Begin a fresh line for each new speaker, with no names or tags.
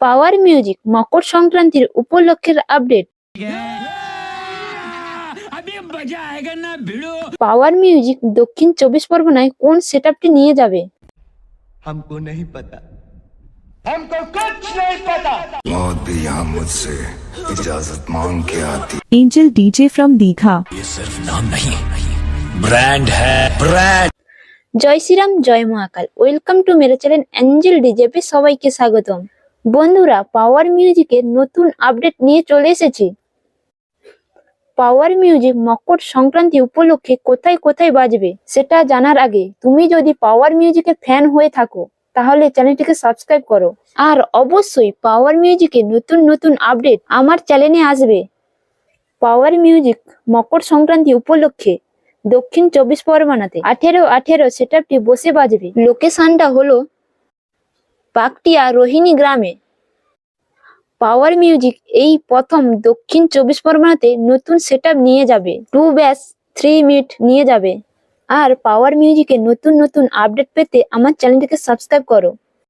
Power music মকর সংক্রান্তির উপলক্ষের update
अभी मजा आएगा ना भिड़ो
পাওয়ার মিউজিক দক্ষিণ চব্বিশ পরগনায় কোন সেটআপটি নিয়ে যাবে
हमको नहीं पता
मौत भी यहाँ मुझसे इजाजत मांग के आती
Angel DJ from Digha.
ये सिर्फ नाम नहीं ब्रांड है brand
Joy Shriram Joy Mahakal welcome to মেরে চ্যানেল অ্যাঞ্জেল ডিজেপি সবাইকে স্বাগতম বন্ধুরা পাওয়ার মিউজিকের নতুন আপডেট নিয়ে চলে এসেছি। পাওয়ার মিউজিক মকর সংক্রান্তি উপলক্ষে কোথায় কোথায় বাজবে, সেটা জানার আগে তুমি যদি পাওয়ার মিউজিকের ফ্যান হয়ে থাকো, তাহলে চ্যানেলটিকে সাবস্ক্রাইব করো। আর অবশ্যই পাওয়ার মিউজিকের নতুন নতুন আপডেট আমার চ্যানেলে আসবে। পাওয়ার মিউজিক মকর সংক্রান্তি উপলক্ষে দক্ষিণ চব্বিশ পরগনাতে আঠেরো আঠেরো সেটআপটি বসে বাজবে। লোকেশনটা হলো পাকটিয়া রোহিণী গ্রামে। পাওয়ার মিউজিক এই প্রথম দক্ষিণ চব্বিশ পরগনাতে নতুন সেট নিয়ে যাবে। টু ব্যাস থ্রি মিনিট নিয়ে যাবে। আর পাওয়ার মিউজিকে নতুন নতুন আপডেট পেতে আমার চ্যানেলটিকে সাবস্ক্রাইব করো।